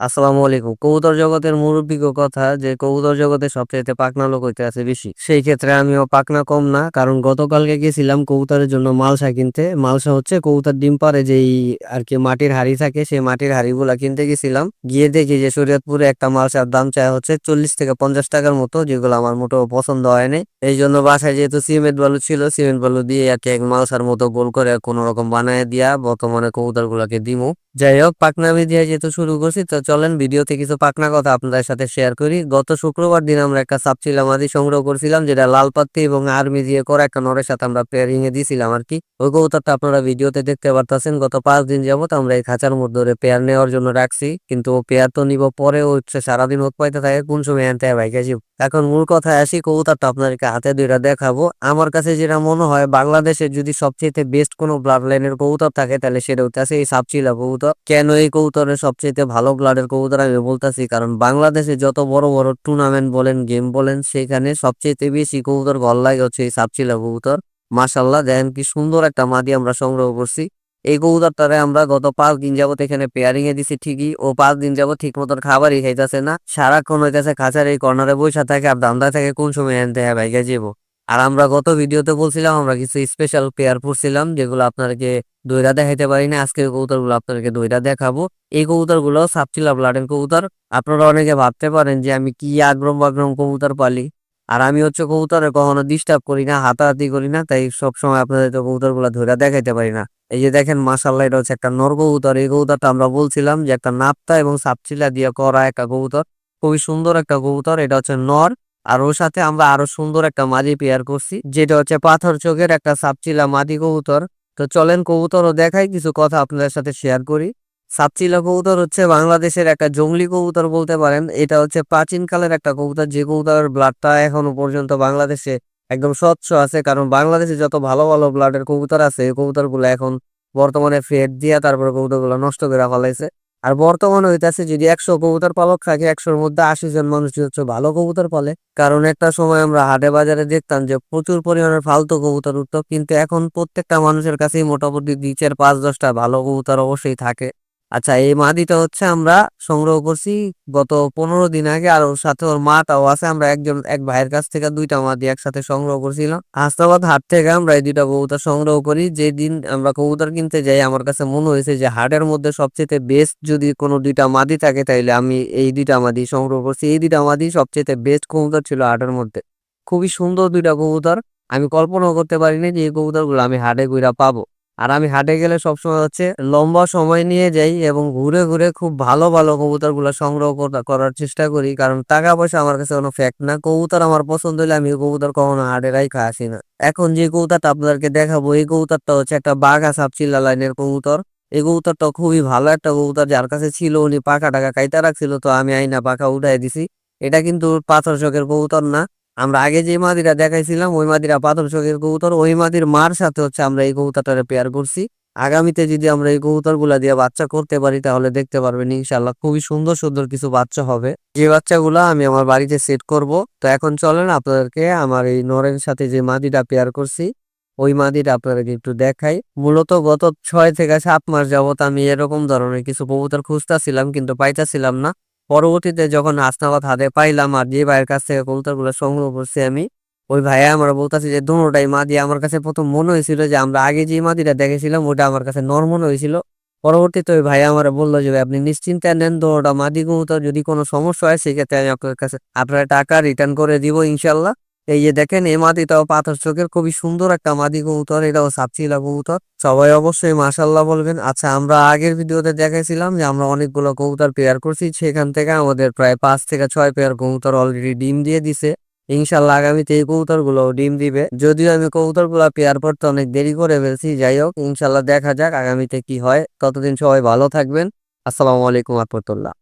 আসসালামু আলাইকুম। কবুতর জগতের মুরব্বিক কথা যে কবুতর জগতে সবচাইতে পাকনা লোক হইতে আছে বেশি। সেই ক্ষেত্রে আমিও পাকনা কম না, কারণ গতকালকে গেছিলাম কবুতরের জন্য মালসা কিনতে। মালসা হচ্ছে কবুতর ডিম পারে যেই আর কি মাটির হাড়ি থাকে, সেই মাটির হাড়িগুলা কিনতে গেছিলাম। গিয়ে দেখি যে শরীয়তপুরে একটা মালসার দাম চায় হচ্ছে চল্লিশ থেকে পঞ্চাশ টাকার মতো, যেগুলো আমার মোটেও পছন্দ হয়নি এই জন্য বাসায় যেহেতু সিমেন্ট বালু ছিল, সিমেন্ট বালু দিয়ে আর কি এক মালসার মতো গোল করে কোনো রকম বানায় দিয়া বর্তমানে কবুতর গুলাকে দিমু। যাই হোক পাকনামি দিয়ে যেহেতু শুরু করছি, তো চলেন ভিডিওতে কিছু পাকনা কথা আপনাদের সাথে শেয়ার করি। গত শুক্রবার দিন আমরা একটা সাপচিলা মাদি সংগ্রহ করছিলাম, যেটা লাল পাত্তি এবং আর্মি দিয়ে করা একটা নরের সাথে আমরা পেয়ারিং এ দিয়েছিলাম আর কি। ওই কবুতরটা আপনারা ভিডিওতে দেখতে পারতেছেন, গত পাঁচ দিন যাবত আমরা এই খাঁচার মধ্যে পেয়ার নেওয়ার জন্য রাখছি। কিন্তু পেয়ার তো নিব পরে হচ্ছে সারাদিন হোক পাইতে থাকে, কোন সময় আনতে হয় ভাই কাছে এখন মূল কথায় আসি, কবুতরটা আপনাদেরকে হাতে দুইটা দেখাবো। আমার কাছে যেটা মনে হয়, বাংলাদেশে যদি সবচেয়ে বেস্ট কোনো ব্লাড লাইনের কবুতর থাকে, তাহলে সেটা হচ্ছে এই সাপচিলা কবুতর। কেন এই কবুতরের সবচেয়ে ভালো ব্লাডের কবুতর আমি বলতেছি? কারণ বাংলাদেশে যত বড় বড় টুর্নামেন্ট বলেন গেম বলেন, সেখানে সবচেয়ে বেশি কবুতর গল লাগে হচ্ছে এই সাপচিলা কবুতর। মাসাল্লাহ দেখেন কি সুন্দর একটা মাদি আমরা সংগ্রহ করছি। এই কবুতরটারে আমরা গত পাঁচ দিন যাবত এখানে পেয়ারিং এ দিছি ঠিকই। ও পাঁচ দিন যাবত ঠিক মতন খাবারই খাইতেছে না। সারাক্ষণ হইতেছে খাঁচার এই কর্নারে বসে থাকে আর দামদা থেকে কোন সময় আনতে হয় ভাইকে যাব আর আমরা গত ভিডিওতে বলছিলাম, আমরা কিছু স্পেশাল পেয়ার পড়ছিলাম যেগুলো আপনাদেরকে দইরা দেখাইতে পারি না। আজকের কবুতরগুলো আপনাদেরকে দইরা দেখাবো। এই কবুতরগুলো সাপচিলা ব্লাডের কবুতর। আপনারা অনেকে ভাবতে পারেন যে আমি কি আগ্রম বাগ্রম কবুতর পালি। আর আমি হচ্ছে কবুতরে কখনো ডিস্টার্ব করি না, হাতাহাতি করি না, তাই সবসময় আপনাদের তো কবুতরগুলা ধরে দেখাইতে পারি না। এই যে দেখেন মাসাল্লাহ এটা হচ্ছে একটা নর কবুতর। এই কবুতরটা আমরা বলছিলাম যে একটা নাপ্তা এবং সাপচিলা দিয়ে করা একটা কবুতর। খুবই সুন্দর একটা কবুতর, এটা হচ্ছে নর। আর ওর সাথে আমরা আরও সুন্দর একটা মাদি পেয়ার করছি, যেটা হচ্ছে পাথর চোখের একটা সাপচিলা মাদি কবুতর। তো চলেন কবুতরও দেখাই, কিছু কথা আপনাদের সাথে শেয়ার করি। সাপচিলা কবুতর হচ্ছে বাংলাদেশের একটা জঙ্গলি কবুতর বলতে পারেন। এটা হচ্ছে প্রাচীনকালের একটা কবুতর। যে কবুতরের ব্লাডটা এখনও পর্যন্ত বাংলাদেশে একদম স্বচ্ছ আছে। কারণ বাংলাদেশে যত ভালো ভালো ব্লাডের কবুতর আছে, এই কবুতরগুলো এখন বর্তমানে ফেট দিয়া তারপর কবুতরগুলো নষ্ট করে ফেলাইছে। আর বর্তমানে হইতাছে যদি একশো কবুতর পালক থাকে, একশোর মধ্যে আশি জন মানুষ হচ্ছে ভালো কবুতর পালে, কারণ একটা সময় আমরা হাটে বাজারে দেখতাম যে প্রচুর পরিমাণে ফালতু কবুতর উঠতো। কিন্তু এখন প্রত্যেকটা মানুষের কাছেই মোটামুটি দুই চার পাঁচ দশটা ভালো কবুতর অবশ্যই থাকে। আচ্ছা এই মাদিটা হচ্ছে আমরা সংগ্রহ করছি গত পনেরো দিন আগে, আর ওর সাথে ওর মাটাও আছে। আমরা একজন, এক ভাইয়ের কাছ থেকে দুইটা মাদি একসাথে সংগ্রহ করছিলাম। হাসনাবাদ হাট থেকে আমরা এই দুইটা কবুতর সংগ্রহ করি। যে দিন আমরা কবুতর কিনতে যাই, আমার কাছে মনে হয়েছে যে হাটের মধ্যে সবচেয়ে বেস্ট যদি কোনো দুইটা মাদি থাকে, তাইলে আমি এই দুইটা মাদি সংগ্রহ করছি। এই দুইটা মাদি সবচেয়ে বেস্ট কবুতর ছিল হাটের মধ্যে। খুবই সুন্দর দুইটা কবুতর। আমি কল্পনাও করতে পারিনি যে এই কবুতরগুলো আমি হাটে ঘুরা পাবো। আর আমি হাটে গেলে সবসময় হচ্ছে লম্বা সময় নিয়ে যাই এবং ঘুরে ঘুরে খুব ভালো ভালো কবুতরগুলা সংগ্রহ করার চেষ্টা করি। কারণ টাকা পয়সা আমার কাছে কোনো ফ্যাক্ট না। কবুতর আমার পছন্দ হলে আমি কবুতর কখনো হাটে রাইখা আসি না। এখন যে কবুতরটা আপনাদেরকে দেখাবো, এই কবুতরটা হচ্ছে একটা বাঘা সাপচিল্লা লাইনের কবুতর। এই কবুতরটা খুবই ভালো একটা কবুতর। যার কাছে ছিল উনি পাখা টাকা কাইতা রাখছিল, তো আমি আইনা পাখা উঠাই দিছি। এটা কিন্তু পাথর চোখের কবুতর না। আমরা আগে যে মাদিরা দেখাইছিলাম, ওই মাদিরা পাথর চোখের কবুতর, ওই মাদির মার সাথে হচ্ছে আমরা এই কবুতরটারে পেয়ার করছি। আগামীতে যদি আমরা এই কবুতরগুলা দিয়ে বাচ্চা করতে পারি, তাহলে দেখতে পারবেন ইনশাল্লাহ খুবই সুন্দর সুন্দর কিছু বাচ্চা হবে। যে বাচ্চাগুলা আমি আমার বাড়িতে সেট করব। তো এখন চলেন আপনাদেরকে আমার এই নরের সাথে যে মাদিটা পেয়ার করছি, ওই মাদিটা আপনাদেরকে একটু দেখাই। মূলত গত ছয় থেকে সাত মাস যাবত আমি এরকম ধরনের কিছু কবুতর খুঁজতেছিলাম, কিন্তু পাইতেছিলাম না। পরবর্তীতে যখন আসনাবাদ হাতে পাইলাম আর যে ভাইয়ের কাছ থেকে কবুতরগুলো সংগ্রহ করছি আমি, ওই ভাইয়া আমরা বলতেছি যে দুটাই মাদি। আমার কাছে প্রথম মনে হয়েছিল যে, আমরা আগে যে মাদিটা দেখেছিলাম ওটা আমার কাছে নর মনে হয়েছিল। পরবর্তীতে ওই ভাইয়া আমার বলল যে আপনি নিশ্চিন্তে নেন ওটা মাদি কবুতর যদি কোনো সমস্যা হয়, সেক্ষেত্রে আমি আপনার কাছে আপনার টাকা রিটার্ন করে দিব ইনশাল্লাহ। এই যে দেখেন, এই মাদিটাও পাথর চোখের খুবই সুন্দর একটা মাদি কবুতর, এটাও সাপচিলা কবুতর। সবাই অবশ্যই মাসাল্লাহ বলবেন। আচ্ছা আমরা আগের ভিডিওতে দেখাইছিলাম যে আমরা অনেকগুলো কবুতর পেয়ার করছি। সেখান থেকে আমাদের প্রায় পাঁচ থেকে ছয় পেয়ার কবুতর অলরেডি ডিম দিয়ে দিছে। ইনশাল্লাহ আগামীতে এই কবুতরগুলো ডিম দিবে। যদিও আমি কবুতরগুলা পেয়ার করতে অনেক দেরি করে ফেলছি, যাই হোক ইনশাল্লাহ দেখা যাক আগামীতে কি হয়। ততদিন সবাই ভালো থাকবেন। আসসালামু আলাইকুম রহমতুল্লাহ।